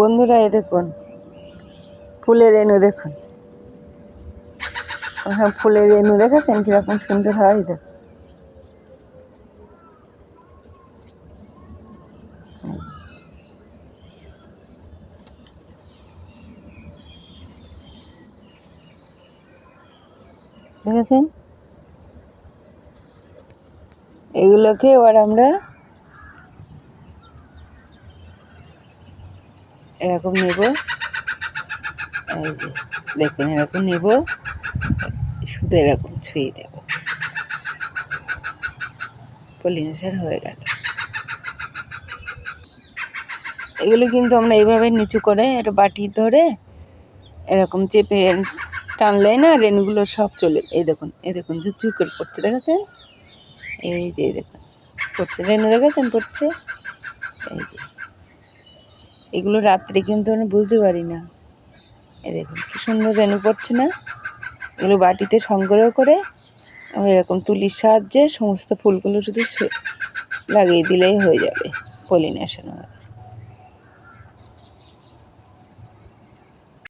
বন্ধুরা এ দেখুন, ফুলের রেণু দেখুন। ওখানে ফুলের রেণু দেখেছেন? কীরকম সুন্দর হয় এটা দেখেছেন? এগুলোকে এবার আমরা এরকম নেব। এই যে, দেখুন, এরকম নেব। শুধু এরকম ছুঁয়ে দেব। পলিনেশন হয়ে গেল। এগুলো কিন্তু আমরা এইভাবে নিচু করে একটা বাটি ধরে এরকম চেপে টানলে না রেনগুলো সব চলে এই দেখুন এই দেখুন ঝুকঝুক করে পড়ছে, দেখেছেন? এই যে দেখুন, পড়ছে। রেনু দেখেছেন? পড়ছে। এই যে এগুলো রাত্রে কিন্তু আমি বুঝতে পারি না এই দেখুন, কি সুন্দর রেণু পড়ছে না? এগুলো বাটিতে সংগ্রহ করে আমি এরকম তুলির সাহায্যে সমস্ত ফুলগুলো শুধু লাগিয়ে দিলেই হয়ে যাবে, পলিনেশন আমাদের